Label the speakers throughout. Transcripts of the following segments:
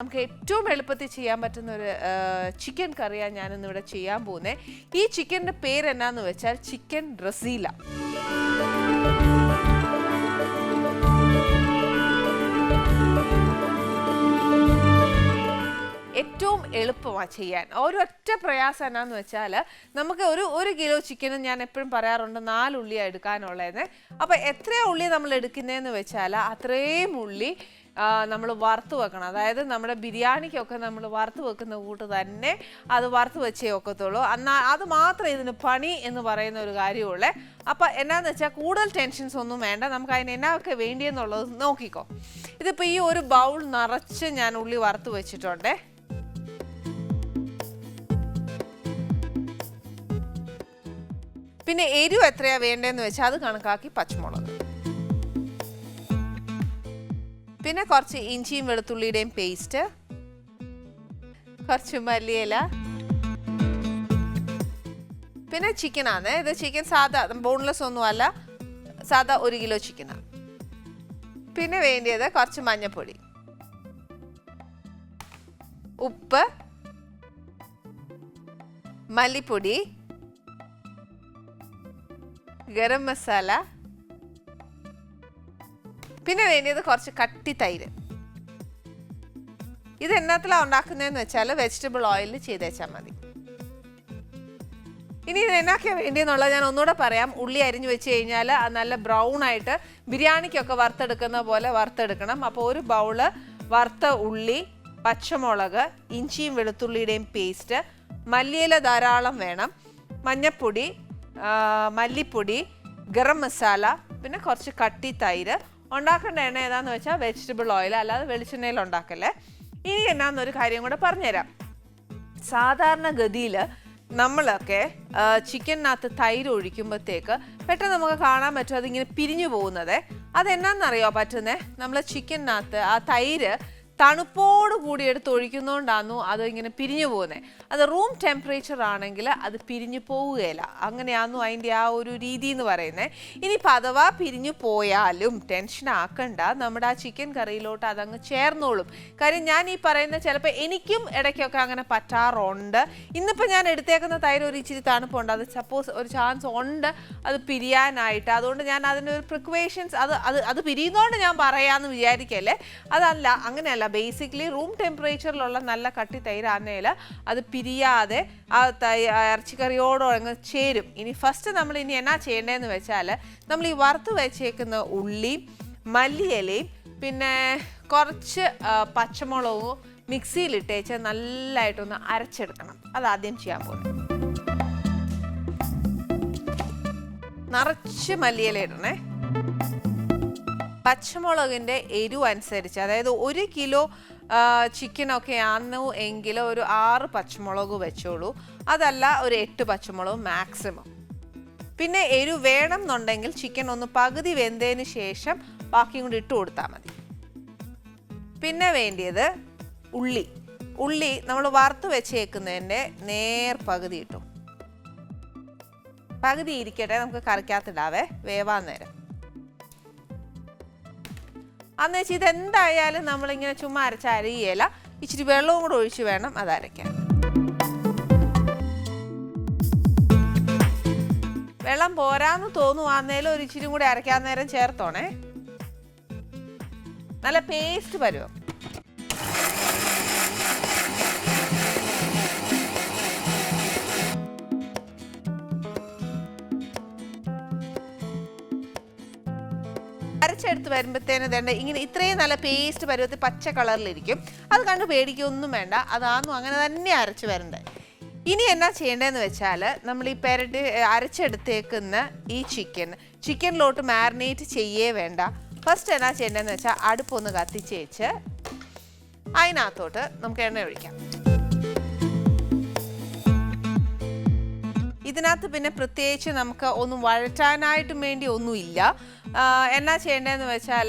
Speaker 1: നമുക്ക് ഏറ്റവും എളുപ്പത്തിൽ ചെയ്യാൻ പറ്റുന്ന ഒരു ചിക്കൻ കറിയാണ് ഞാനിന്ന് ഇവിടെ ചെയ്യാൻ പോകുന്നത് ഈ ചിക്കന്റെ പേര് എന്നാന്ന് വെച്ചാൽ ചിക്കൻ റസീല ഏറ്റവും എളുപ്പമാണ് ചെയ്യാൻ. ഒരൊറ്റ പ്രയാസം എന്നാന്ന് വെച്ചാൽ നമുക്ക് ഒരു ഒരു കിലോ ചിക്കന് ഞാൻ എപ്പോഴും പറയാറുണ്ട് നാല് ഉള്ളിയാണ് എടുക്കാനുള്ളതെന്ന്. അപ്പോൾ എത്ര ഉള്ളി നമ്മൾ എടുക്കുന്നതെന്ന് വെച്ചാൽ അത്രയും ഉള്ളി നമ്മൾ വറുത്ത് വെക്കണം. അതായത് നമ്മുടെ ബിരിയാണിക്കൊക്കെ നമ്മൾ വറുത്ത് വെക്കുന്ന കൂട്ട് തന്നെ അത് വറുത്ത് വെച്ചേ ഒക്കത്തുള്ളൂ. എന്നാൽ അത് മാത്രമേ ഇതിന് പണി എന്ന് പറയുന്ന ഒരു കാര്യമുള്ളേ അപ്പോൾ എന്നാന്ന് വെച്ചാൽ കൂടുതൽ ടെൻഷൻസ് ഒന്നും വേണ്ട. നമുക്ക് അതിന് എന്നൊക്കെ വേണ്ടിയെന്നുള്ളത് നോക്കിക്കോ. ഇതിപ്പോൾ ഈ ഒരു ബൗൾ നിറച്ച് ഞാൻ ഉള്ളി വറുത്ത് വെച്ചിട്ടുണ്ട്. പിന്നെ എരിവ് എത്രയാണ് വേണ്ടതെന്ന് വെച്ചാൽ അത് കണക്കാക്കി പച്ചമുളക്. പിന്നെ കുറച്ച് ഇഞ്ചിയും വെളുത്തുള്ളിയുടെയും പേസ്റ്റ് കുറച്ച് മല്ലിയില. പിന്നെ ചിക്കനാണ് ഇത് ചിക്കൻ സാധാ ബോൺലെസ് ഒന്നും അല്ല സാധാ ഒരു കിലോ ചിക്കനാണ് പിന്നെ വേണ്ടിയത് കുറച്ച് മഞ്ഞൾപ്പൊടി ഉപ്പ് മല്ലിപ്പൊടി ഗരം മസാല പിന്നെ വേണ്ടിയത് കുറച്ച് കട്ടി തൈര്. ഇത് എന്നാത്തിലാണ് ഉണ്ടാക്കുന്നതെന്ന് വെച്ചാൽ വെജിറ്റബിൾ ഓയിലിൽ ചെയ്തേച്ചാൽ മതി. ഇനി ഇത് എന്നാക്കിയാണ് വേണ്ടിയെന്നുള്ളത് ഞാൻ ഒന്നുകൂടെ പറയാം. ഉള്ളി അരിഞ്ഞു വെച്ച് കഴിഞ്ഞാൽ നല്ല ബ്രൗൺ ആയിട്ട് ബിരിയാണിക്കൊക്കെ വറുത്തെടുക്കുന്ന പോലെ വറുത്തെടുക്കണം. അപ്പോൾ ഒരു ബൗൾ വറുത്ത ഉള്ളി പച്ചമുളക് ഇഞ്ചിയും വെളുത്തുള്ളിയുടെയും പേസ്റ്റ് മല്ലിയില ധാരാളം വേണം മഞ്ഞപ്പൊടി മല്ലിപ്പൊടി ഗരം മസാല പിന്നെ കുറച്ച് കട്ടി തൈര് ഉണ്ടാക്കേണ്ട എണ്ണ ഏതാന്ന് വെച്ചാൽ വെജിറ്റബിൾ ഓയിൽ അല്ലാതെ വെളിച്ചെണ്ണയിൽ ഉണ്ടാക്കല്ലേ. ഇനി എന്നാന്നൊരു കാര്യം കൂടെ പറഞ്ഞുതരാം. സാധാരണഗതിയിൽ നമ്മളൊക്കെ ആ, ചിക്കനകത്ത് തൈര് ഒഴിക്കുമ്പോഴത്തേക്ക് പെട്ടെന്ന് നമുക്ക് കാണാൻ പറ്റും അതിങ്ങനെ പിരിഞ്ഞു പോകുന്നത്. അതെന്നാന്നറിയോ പറ്റുന്നേ? നമ്മൾ ചിക്കനകത്ത് ആ തൈര് തണുപ്പോട് കൂടി എടുത്ത് ഒഴിക്കുന്നതുകൊണ്ടാണോ അത് ഇങ്ങനെ പിരിഞ്ഞു പോകുന്നത് അത് റൂം ടെമ്പറേച്ചർ ആണെങ്കിൽ അത് പിരിഞ്ഞു പോവുകയില്ല. അങ്ങനെയാണോ അതിന്റെ ആ ഒരു രീതി എന്ന് പറയുന്നത് ഇനി അഥവാ പിരിഞ്ഞു പോയാലും ടെൻഷൻ ആക്കണ്ട. നമ്മുടെ ആ ചിക്കൻ കറിയിലോട്ട് അതങ്ങ് ചേർന്നോളും. കാര്യം ഞാൻ ഈ പറയുന്ന ചിലപ്പോൾ എനിക്കും ഇടയ്ക്കൊക്കെ അങ്ങനെ പറ്റാറുണ്ട്. ഇന്നിപ്പോൾ ഞാൻ എടുത്തേക്കുന്ന തൈര് ഒരു ഇച്ചിരി തണുപ്പുണ്ട്. അത് സപ്പോസ് ഒരു ചാൻസ് ഉണ്ട് അത് പിരിയാനായിട്ട്. അതുകൊണ്ട് ഞാൻ അതിന്റെ ഒരു പ്രിക്വേഷൻസ് അത് അത് അത് പിരിയുന്നതുകൊണ്ട് ഞാൻ പറയാമെന്ന് വിചാരിക്കല്ലേ? അതല്ല അങ്ങനെയല്ല. ബേസിക്കലി റൂം ടെമ്പറേച്ചറിലുള്ള നല്ല കട്ടി തൈരാന്നേൽ അത് പിരിയാതെ ആ തൈ ഇറച്ചിക്കറിയോടോ അങ്ങ് ചേരും. ഇനി ഫസ്റ്റ് നമ്മൾ ഇനി എന്നാ ചെയ്യേണ്ടതെന്ന് വെച്ചാൽ നമ്മൾ ഈ വറുത്ത് വെച്ചേക്കുന്ന ഉള്ളി മല്ലിയിലയും പിന്നെ കുറച്ച് പച്ചമുളകും മിക്സിയിലിട്ടേച്ച് നല്ലതായിട്ടൊന്ന് അരച്ചെടുക്കണം. അതാദ്യം ചെയ്യാൻ പോകുന്നത് നിറച്ച് മല്ലിയില ഇടണേ. പച്ചമുളകിന്റെ എരിവ് അനുസരിച്ച് അതായത് ഒരു കിലോ ചിക്കനൊക്കെ ആണു എങ്കിൽ ഒരു ആറ് പച്ചമുളക് വെച്ചോളൂ. അതല്ല ഒരു എട്ട് പച്ചമുളക് മാക്സിമം പിന്നെ എരിവ് വേണം എന്നുണ്ടെങ്കിൽ ചിക്കൻ ഒന്ന് പകുതി വെന്തതിന് ശേഷം ബാക്കിയും കൂടി ഇട്ട് കൊടുത്താൽ മതി. പിന്നെ വേണ്ടിയത് ഉള്ളി. ഉള്ളി നമ്മൾ വറുത്ത് വെച്ചേക്കുന്നതിന്റെ നേർ പകുതി ഇട്ടു. പകുതി ഇരിക്കട്ടെ നമുക്ക് കറിക്കകത്തിടാവേ വേവാൻ നേരം. അന്ന് വെച്ച് ഇതെന്തായാലും നമ്മളിങ്ങനെ ചുമ്മാ അരച്ച അരിയല ഇച്ചിരി വെള്ളവും കൂടെ ഒഴിച്ച് വേണം അത് അരയ്ക്കാൻ. വെള്ളം പോരാന്ന് തോന്നുവാന്നേലും ഒരു ഇച്ചിരി കൂടി അരയ്ക്കാൻ നേരം ചേർത്തോണേ. നല്ല പേസ്റ്റ് പരുവം അരച്ചെടുത്ത് വരുമ്പോഴത്തേന് തേണ്ട ഇങ്ങനെ ഇത്രയും നല്ല പേസ്റ്റ് പരുവത്തിൽ പച്ച കളറിലിരിക്കും. അത് കണ്ട് പേടിക്കൊന്നും വേണ്ട. അതാന്നും അങ്ങനെ തന്നെ അരച്ച് വരണ്ടേ. ഇനി എന്നാ ചെയ്യേണ്ടതെന്ന് വെച്ചാൽ നമ്മൾ ഈ പെരട്ട് അരച്ചെടുത്തേക്കുന്ന ഈ ചിക്കൻ ചിക്കനിലോട്ട് മാരിനേറ്റ് ചെയ്യേ വേണ്ട. ഫസ്റ്റ് എന്നാ ചെയ്യേണ്ടതെന്ന് വെച്ചാൽ അടുപ്പൊന്ന് കത്തിച്ച് വെച്ച് അതിനകത്തോട്ട് നമുക്ക് എണ്ണ ഒഴിക്കാം. ഇതിനകത്ത് പിന്നെ പ്രത്യേകിച്ച് നമുക്ക് ഒന്നും വഴറ്റാനായിട്ടും വേണ്ടി ഒന്നുമില്ല. എന്നാ ചെയ്യേണ്ടതെന്ന് വെച്ചാൽ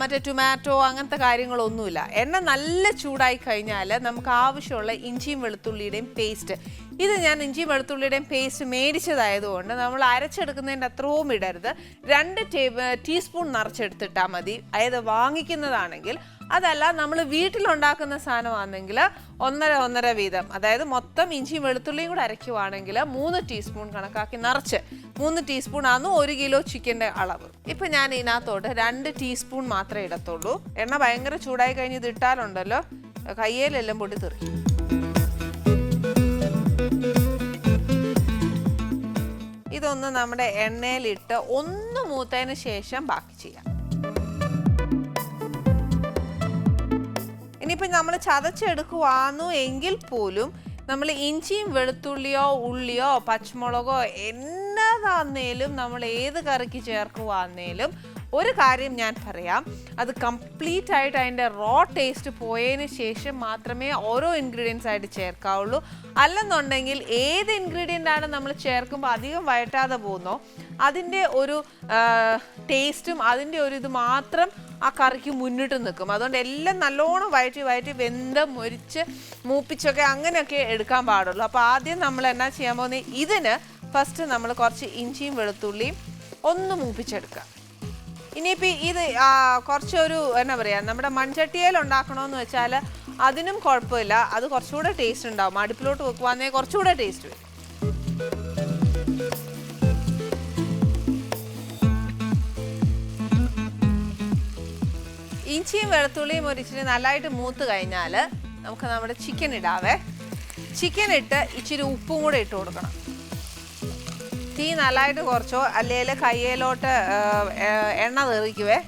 Speaker 1: മറ്റേ ടൊമാറ്റോ അങ്ങനത്തെ കാര്യങ്ങളൊന്നുമില്ല. എണ്ണ നല്ല ചൂടായി കഴിഞ്ഞാൽ നമുക്ക് ആവശ്യമുള്ള ഇഞ്ചിയും വെളുത്തുള്ളിയുടെയും പേസ്റ്റ് ഇത് ഞാൻ ഇഞ്ചി വെളുത്തുള്ളിയുടെയും പേസ്റ്റ് മേടിച്ചതായതുകൊണ്ട് നമ്മൾ അരച്ചെടുക്കുന്നതിന്റെ അത്രയും ഇടരുത്. രണ്ട് ടേബിൾ ടീസ്പൂൺ നിറച്ചെടുത്തിട്ടാൽ മതി. അതായത് വാങ്ങിക്കുന്നതാണെങ്കിൽ അതല്ല നമ്മൾ വീട്ടിലുണ്ടാക്കുന്ന സാധനമാണെങ്കിൽ ഒന്നര ഒന്നര വീതം. അതായത് മൊത്തം ഇഞ്ചിയും വെളുത്തുള്ളിയും കൂടെ അരയ്ക്കുവാണെങ്കിൽ മൂന്ന് ടീസ്പൂൺ കണക്കാക്കി നിറച്ച്. മൂന്ന് ടീസ്പൂൺ ആണ് ഒരു കിലോ ചിക്കന്റെ അളവ്. ഇപ്പം ഞാൻ ഇതിനകത്തോട്ട് രണ്ട് ടീസ്പൂൺ മാത്രമേ ഇടത്തുള്ളൂ. എണ്ണ ഭയങ്കര ചൂടായി കഴിഞ്ഞ് ഇട്ടാലുണ്ടല്ലോ. കയ്യേലെല്ലാം പൊട്ടി തെറിക്കും ഇതൊന്ന് നമ്മുടെ എണ്ണയിലിട്ട് ഒന്ന് മൂത്തതിന് ശേഷം ബാക്കി ചെയ്യാം. ഇനിയിപ്പോൾ നമ്മൾ ചതച്ചെടുക്കുവാന്നു എങ്കിൽ പോലും നമ്മൾ ഇഞ്ചിയും വെളുത്തുള്ളിയോ ഉള്ളിയോ പച്ചമുളകോ എന്നതാന്നേലും നമ്മൾ ഏത് കറിക്ക് ചേർക്കുവാന്നേലും ഒരു കാര്യം ഞാൻ പറയാം. അത് കംപ്ലീറ്റ് ആയിട്ട് അതിന്റെ റോ ടേസ്റ്റ് പോയതിന് ശേഷം മാത്രമേ ഓരോ ഇൻഗ്രീഡിയൻസ് ആയിട്ട് ചേർക്കാവുള്ളൂ. അല്ലെന്നുണ്ടെങ്കിൽ ഏത് ഇൻഗ്രീഡിയന്റ് ആണ് നമ്മൾ ചേർക്കുമ്പോൾ അധികം വഴറ്റാതെ പോകുന്നോ അതിന്റെ ഒരു ടേസ്റ്റും അതിന്റെ ഒരു ഇത് മാത്രം ആ കറിക്ക് മുന്നിട്ട് നിൽക്കും. അതുകൊണ്ട് എല്ലാം നല്ലോണം വയറ്റി വയറ്റി വെന്ത് മുരിച്ച് മൂപ്പിച്ചൊക്കെ അങ്ങനെയൊക്കെ എടുക്കാൻ പാടുള്ളൂ. അപ്പോൾ ആദ്യം നമ്മൾ എന്നാ ചെയ്യാൻ പോകുന്നത് ഇതിന് ഫസ്റ്റ് നമ്മൾ കുറച്ച് ഇഞ്ചിയും വെളുത്തുള്ളിയും ഒന്ന് മൂപ്പിച്ചെടുക്കുക. ഇനിയിപ്പോൾ ഇത് കുറച്ചൊരു എന്നാ പറയുക നമ്മുടെ മൺചട്ടിയേൽ ഉണ്ടാക്കണമെന്ന് വെച്ചാൽ അതിനും കുഴപ്പമില്ല. അത് കുറച്ചുകൂടെ ടേസ്റ്റ് ഉണ്ടാവും. അടുപ്പിലോട്ട് വെക്കുവാന്നേ കുറച്ചുകൂടെ ടേസ്റ്റ് വരും. ഇഞ്ചിയും വെളുത്തുള്ളിയും ഒരിച്ചിരി നല്ലതായിട്ട് മൂത്ത് കഴിഞ്ഞാൽ നമുക്ക് നമ്മുടെ ചിക്കൻ ഇടാവേ. ചിക്കൻ ഇട്ട് ഇച്ചിരി ഉപ്പും കൂടെ ഇട്ട് കൊടുക്കണം. തീ നല്ലതായിട്ട് കുറച്ചോ അല്ലെങ്കിൽ കയ്യിലോട്ട് എണ്ണ തെറിക്കുവേ.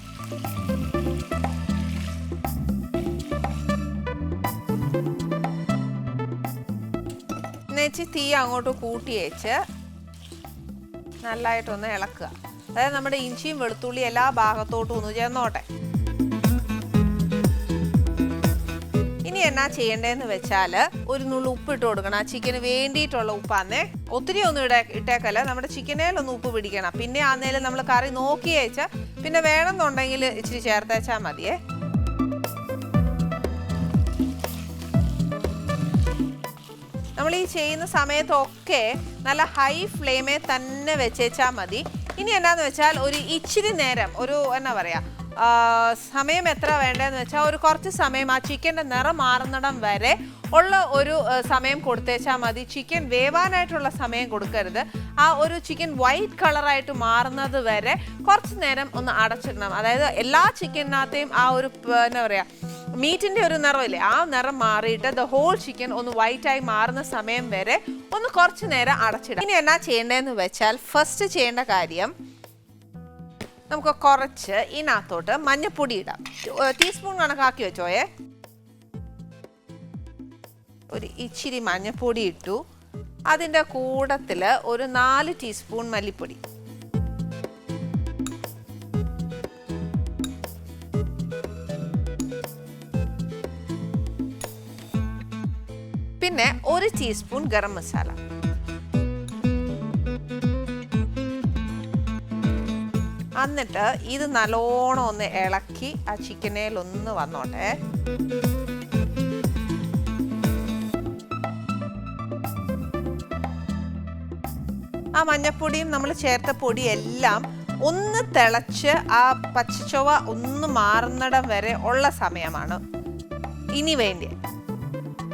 Speaker 1: എന്നുവെച്ച് തീ അങ്ങോട്ട് കൂട്ടി വെച്ച് നല്ലതായിട്ടൊന്ന് ഇളക്കുക. അതായത് നമ്മുടെ ഇഞ്ചിയും വെളുത്തുള്ളി എല്ലാ ഭാഗത്തോട്ടും ഒന്ന് ചേർന്നോട്ടെ. എന്നാ ചെയ്യേണ്ടതെന്ന് വെച്ചാൽ ഒരു നുള്ളു ഉപ്പ് ഇട്ട് കൊടുക്കണം. ആ ചിക്കന് വേണ്ടിയിട്ടുള്ള ഉപ്പാന്നേ. ഒത്തിരി ഒന്നും ഇട ഇട്ടേക്കല്ല. നമ്മുടെ ചിക്കനേലൊന്ന് ഉപ്പ് പിടിക്കണം. പിന്നെ ആന്നേലും നമ്മൾ കറി നോക്കി അയച്ചാൽ പിന്നെ വേണമെന്നുണ്ടെങ്കിൽ ഇച്ചിരി ചേർത്തേച്ചാൽ മതിയേ. നമ്മൾ ഈ ചെയ്യുന്ന സമയത്തൊക്കെ നല്ല ഹൈ ഫ്ലെയിമേ തന്നെ വെച്ചേച്ചാൽ മതി. ഇനി എന്നാന്ന് വെച്ചാൽ ഒരു ഇച്ചിരി നേരം ഒരു എന്നാ പറയാ ആ, സമയം എത്ര വേണ്ടതെന്ന് വെച്ചാൽ ഒരു കുറച്ച് സമയം ആ ചിക്കന്റെ നിറം മാറുന്നിടം വരെ ഉള്ള ഒരു സമയം കൊടുത്തേച്ചാൽ മതി. ചിക്കൻ വേവാനായിട്ടുള്ള സമയം കൊടുക്കരുത്. ആ ഒരു ചിക്കൻ വൈറ്റ് കളറായിട്ട് മാറുന്നത് വരെ കുറച്ച് നേരം ഒന്ന് അടച്ചിടണം. അതായത് എല്ലാ ചിക്കനകത്തെയും ആ ഒരു എന്താ പറയുക മീറ്റിന്റെ ഒരു നിറമില്ലേ ആ നിറം മാറിയിട്ട് ദ ഹോൾ ചിക്കൻ ഒന്ന് വൈറ്റായി മാറുന്ന സമയം വരെ ഒന്ന് കുറച്ച് നേരം അടച്ചിടാം ഇനി എന്നാ ചെയ്യേണ്ടതെന്ന് വെച്ചാൽ ഫസ്റ്റ് ചെയ്യേണ്ട കാര്യം നമുക്ക് കുറച്ച് ഇതിനകത്തോട്ട് മഞ്ഞപ്പൊടി ഇടാം. ടീസ്പൂൺ കണക്കാക്കി വെച്ചോയേ. ഒരു ഇച്ചിരി മഞ്ഞപ്പൊടി ഇട്ടു. അതിന്റെ കൂടത്തിൽ ഒരു നാല് ടീസ്പൂൺ മല്ലിപ്പൊടി. പിന്നെ ഒരു ടീസ്പൂൺ ഗരം മസാല. എന്നിട്ട് ഇത് നല്ലോണം ഒന്ന് ഇളക്കി ആ ചിക്കനേൽ ഒന്ന് വന്നോട്ടെ. ആ മഞ്ഞപ്പൊടിയും നമ്മൾ ചേർത്ത പൊടിയെല്ലാം ഒന്ന് തിളച്ച് ആ പച്ചച്ചൊവ ഒന്ന് മാറുന്നിടം വരെ ഉള്ള സമയമാണ്. ഇനി വേണ്ടി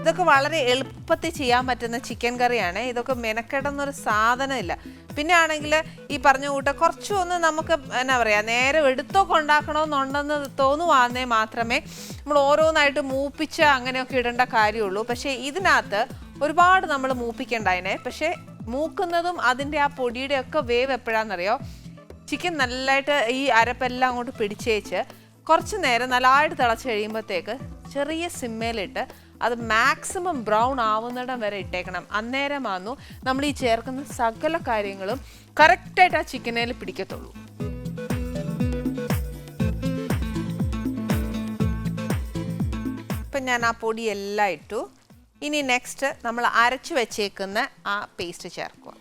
Speaker 1: ഇതൊക്കെ വളരെ എളുപ്പത്തിൽ ചെയ്യാൻ പറ്റുന്ന ചിക്കൻ കറിയാണ്. ഇതൊക്കെ മെനക്കെടുന്നൊരു സാധനമില്ല. പിന്നെ ആണെങ്കിൽ ഈ പറഞ്ഞ കൂട്ട കുറച്ചൊന്ന് നമുക്ക് എന്നാ പറയുക നേരെ എടുത്തൊക്കെ ഉണ്ടാക്കണമെന്നുണ്ടെന്ന് തോന്നുവാന്നേ മാത്രമേ നമ്മൾ ഓരോന്നായിട്ട് മൂപ്പിച്ച് അങ്ങനെയൊക്കെ ഇടേണ്ട കാര്യമുള്ളൂ. പക്ഷേ ഇതിനകത്ത് ഒരുപാട് നമ്മൾ മൂപ്പിക്കേണ്ട അതിനെ. പക്ഷേ മൂക്കുന്നതും അതിന്റെ ആ പൊടിയുടെ ഒക്കെ വേവ് എപ്പോഴാണെന്നറിയോ ചിക്കൻ നല്ലതായിട്ട് ഈ അരപ്പെല്ലാം അങ്ങോട്ട് പിടിച്ചേച്ച് കുറച്ച് നേരം നല്ലതായിട്ട് തിളച്ച് കഴിയുമ്പോഴത്തേക്ക് ചെറിയ സിമ്മയിലിട്ട് അത് മാക്സിമം ബ്രൗൺ ആവുന്നിടം വരെ ഇട്ടേക്കണം. അന്നേരമാന്നു നമ്മൾ ഈ ചേർക്കുന്ന സകല കാര്യങ്ങളും കറക്റ്റായിട്ട് ആ ചിക്കനേൽ പിടിക്കത്തുള്ളൂ. ഇപ്പം ഞാൻ ആ പൊടിയെല്ലാം ഇട്ടു. ഇനി നെക്സ്റ്റ് നമ്മൾ അരച്ചു വെച്ചേക്കുന്ന ആ പേസ്റ്റ് ചേർക്കുക.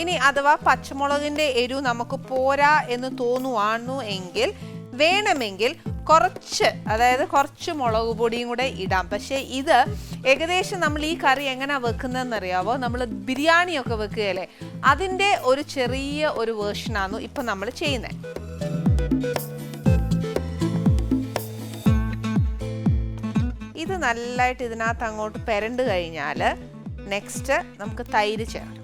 Speaker 1: ഇനി അഥവാ പച്ചമുളകിന്റെ എരു നമുക്ക് പോരാ എന്ന് തോന്നുവാണു എങ്കിൽ വേണമെങ്കിൽ കുറച്ച് അതായത് കുറച്ച് മുളക് പൊടിയും കൂടെ ഇടാം. പക്ഷേ ഇത് ഏകദേശം നമ്മൾ ഈ കറി എങ്ങനെയാണ് വെക്കുന്നതെന്ന് അറിയാവോ നമ്മൾ ബിരിയാണിയൊക്കെ വെക്കുകയല്ലേ? അതിന്റെ ഒരു ചെറിയ ഒരു വേർഷനാണ് ഇപ്പം നമ്മൾ ചെയ്യുന്നത് ഇത് നല്ലതായിട്ട് ഇതിനകത്ത് അങ്ങോട്ട് പെരണ്ട് കഴിഞ്ഞാൽ നെക്സ്റ്റ് നമുക്ക് തൈര് ചേർക്കാം.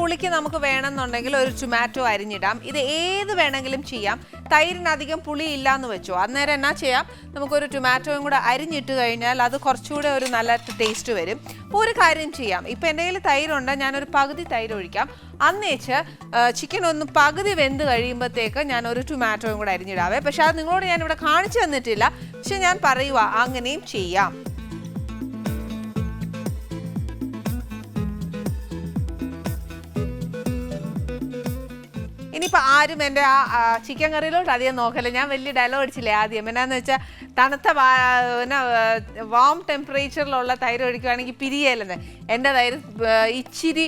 Speaker 1: പുളിക്ക് നമുക്ക് വേണമെന്നുണ്ടെങ്കിൽ ഒരു ടൊമാറ്റോ അരിഞ്ഞിടാം. ഇത് ഏത് വേണമെങ്കിലും ചെയ്യാം. തൈരിനധികം പുളി ഇല്ല എന്ന് വെച്ചോ. അന്നേരം എന്നാ ചെയ്യാം? നമുക്കൊരു ടൊമാറ്റോയും കൂടെ അരിഞ്ഞിട്ട് കഴിഞ്ഞാൽ അത് കുറച്ചുകൂടെ ഒരു നല്ല ടേസ്റ്റ് വരും. ഒരു കാര്യം ചെയ്യാം. ഇപ്പം എന്റെ കയ്യിൽ തൈരുണ്ട്. ഞാനൊരു പകുതി തൈര് ഒഴിക്കാം. അന്നേച്ച് ചിക്കൻ ഒന്ന് പകുതി വെന്ത് കഴിയുമ്പോഴത്തേക്ക് ഞാൻ ഒരു ടൊമാറ്റോയും കൂടെ അരിഞ്ഞിടാവേ. പക്ഷെ അത് നിങ്ങളോട് ഞാനിവിടെ കാണിച്ചു തന്നിട്ടില്ല. പക്ഷെ ഞാൻ പറയുക അങ്ങനെയും ചെയ്യാം. ഇനിയിപ്പോൾ ആരും എന്റെ ആ ചിക്കൻ കറിയിലോട്ട് അധികം നോക്കല്ല. ഞാൻ വലിയ ഡയലോഗ് അടിച്ചില്ലേ ആദ്യം. എന്നാന്ന് വെച്ചാൽ തണുത്ത വാം ടെമ്പറേച്ചറിലുള്ള തൈര് ഒഴിക്കുകയാണെങ്കിൽ പിരിയല്ലെന്ന് എന്റെ തൈര് ഇച്ചിരി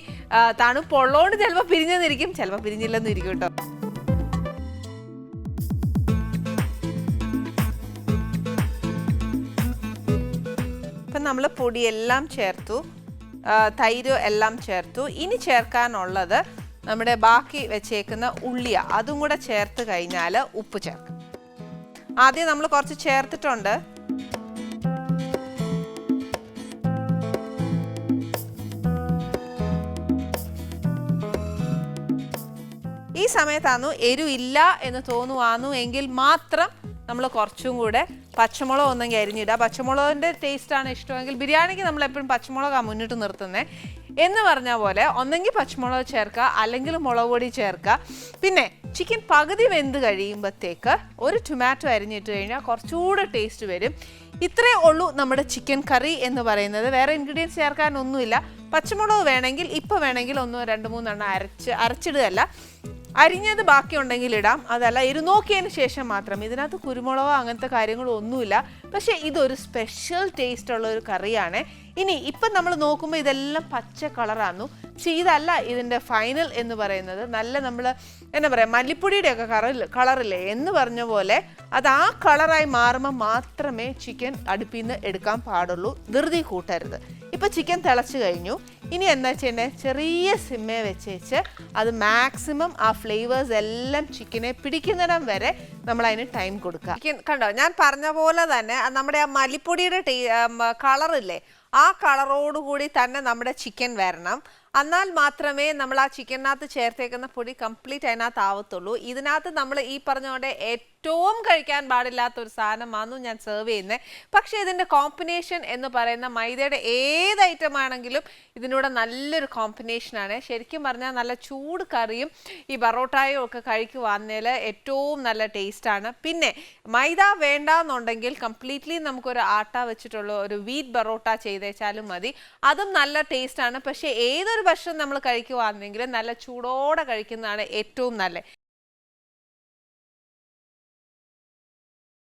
Speaker 1: തണുപ്പുള്ളതുകൊണ്ട് ചിലപ്പോൾ പിരിഞ്ഞെന്നിരിക്കും. ചിലപ്പോൾ പിരിഞ്ഞില്ലെന്നും ഇരിക്കും കേട്ടോ ഇപ്പം നമ്മൾ പൊടിയെല്ലാം ചേർത്തു. തൈര് എല്ലാം ചേർത്തു. ഇനി ചേർക്കാനുള്ളത് നമ്മുടെ ബാക്കി വെച്ചേക്കുന്ന ഉള്ളിയ അതും കൂടെ ചേർത്ത് കഴിഞ്ഞാൽ ഉപ്പ് ചേർക്കും. ആദ്യം നമ്മൾ കുറച്ച് ചേർത്തിട്ടുണ്ട്. ഈ സമയത്താന്നു എരിവില്ല എന്ന് തോന്നുവാന്നു എങ്കിൽ മാത്രം നമ്മൾ കുറച്ചും കൂടെ പച്ചമുളക് ഒന്നെങ്കിൽ അരിഞ്ഞിടുക പച്ചമുളകിന്റെ ടേസ്റ്റാണ് ഇഷ്ടമെങ്കിൽ ബിരിയാണിക്ക് നമ്മൾ എപ്പോഴും പച്ചമുളകാണ് മുന്നിട്ട് നിർത്തുന്നത് എന്ന് പറഞ്ഞ പോലെ ഒന്നെങ്കിൽ പച്ചമുളക് ചേർക്കുക അല്ലെങ്കിൽ മുളക് പൊടി ചേർക്കുക. പിന്നെ ചിക്കൻ പകുതി വെന്ത് കഴിയുമ്പോഴത്തേക്ക് ഒരു ടൊമാറ്റോ അരിഞ്ഞിട്ട് കഴിഞ്ഞാൽ കുറച്ചുകൂടെ ടേസ്റ്റ് വരും. ഇത്രേ ഉള്ളൂ നമ്മുടെ ചിക്കൻ കറി എന്ന് പറയുന്നത്. വേറെ ഇൻഗ്രീഡിയൻസ് ചേർക്കാനൊന്നുമില്ല. പച്ചമുളക് വേണമെങ്കിൽ ഇപ്പോൾ വേണമെങ്കിൽ ഒന്ന് രണ്ട് മൂന്നെണ്ണം അരച്ച് അരച്ചിടുകയല്ല. അരിഞ്ഞത് ബാക്കിയുണ്ടെങ്കിൽ ഇടാം. അതല്ല ഇരുനോക്കിയതിന് ശേഷം മാത്രം. ഇതിനകത്ത് കുരുമുളകോ അങ്ങനത്തെ കാര്യങ്ങളോ ഒന്നുമില്ല. പക്ഷേ ഇതൊരു സ്പെഷ്യൽ ടേസ്റ്റ് ഉള്ള ഒരു കറിയാണ്. ഇനി ഇപ്പം നമ്മൾ നോക്കുമ്പോൾ ഇതെല്ലാം പച്ച കളറാന്നു. പക്ഷേ ഇതല്ല ഇതിന്റെ ഫൈനൽ എന്ന് പറയുന്നത്. നല്ല നമ്മൾ എന്നാ പറയുക മല്ലിപ്പൊടിയുടെയൊക്കെ കളറിൽ കളറില്ലേ? എന്ന് പറഞ്ഞ പോലെ അത് ആ കളറായി മാറുമ്പോൾ മാത്രമേ ചിക്കൻ അടുപ്പിൽ നിന്ന് എടുക്കാൻ പാടുള്ളൂ. ധൃതി കൂട്ടരുത്. ഇപ്പൊ ചിക്കൻ തിളച്ച് കഴിഞ്ഞു. ഇനി എന്താ ചെയ്യേണ്ടത് ചെറിയ സിമ്മേ വെച്ചേച്ച് അത് മാക്സിമം ആ ഫ്ലേവേഴ്സ് എല്ലാം ചിക്കനെ പിടിക്കുന്നിടം വരെ നമ്മൾ അതിന് ടൈം കൊടുക്കുക. ചിക്കൻ കണ്ടോ? ഞാൻ പറഞ്ഞ പോലെ തന്നെ നമ്മുടെ ആ മല്ലിപ്പൊടിയുടെ കളറില്ലേ ആ കളറോടുകൂടി തന്നെ നമ്മുടെ ചിക്കൻ വരണം. എന്നാൽ മാത്രമേ നമ്മൾ ആ ചിക്കനകത്ത് ചേർത്തേക്കുന്ന പൊടി കംപ്ലീറ്റ് അതിനകത്ത് ആവത്തുള്ളൂ. ഇതിനകത്ത് നമ്മൾ ഈ പറഞ്ഞ പോലെ ഏറ്റവും കഴിക്കാൻ പാടില്ലാത്ത ഒരു സാധനമാണെന്നും ഞാൻ സെർവ് ചെയ്യുന്നത് പക്ഷേ ഇതിന്റെ കോമ്പിനേഷൻ എന്ന് പറയുന്ന മൈദയുടെ ഏത് ഐറ്റം ആണെങ്കിലും ഇതിനൂടെ നല്ലൊരു കോമ്പിനേഷനാണ് ശരിക്കും പറഞ്ഞാൽ നല്ല ചൂട് കറിയും ഈ പറോട്ടായും ഒക്കെ കഴിക്കുവാന്നതിൽ ഏറ്റവും നല്ല ടേസ്റ്റാണ് പിന്നെ മൈദ വേണ്ടാന്നുണ്ടെങ്കിൽ കംപ്ലീറ്റ്ലി നമുക്കൊരു ആട്ട വെച്ചിട്ടുള്ള ഒരു വീറ്റ് ബറോട്ട ചെയ്തേച്ചാലും മതി. അതും നല്ല ടേസ്റ്റാണ് പക്ഷേ ഏതൊരു ഭക്ഷണം നമ്മൾ കഴിക്കുവാണെങ്കിലും നല്ല ചൂടോടെ കഴിക്കുന്നതാണ് ഏറ്റവും നല്ലത്.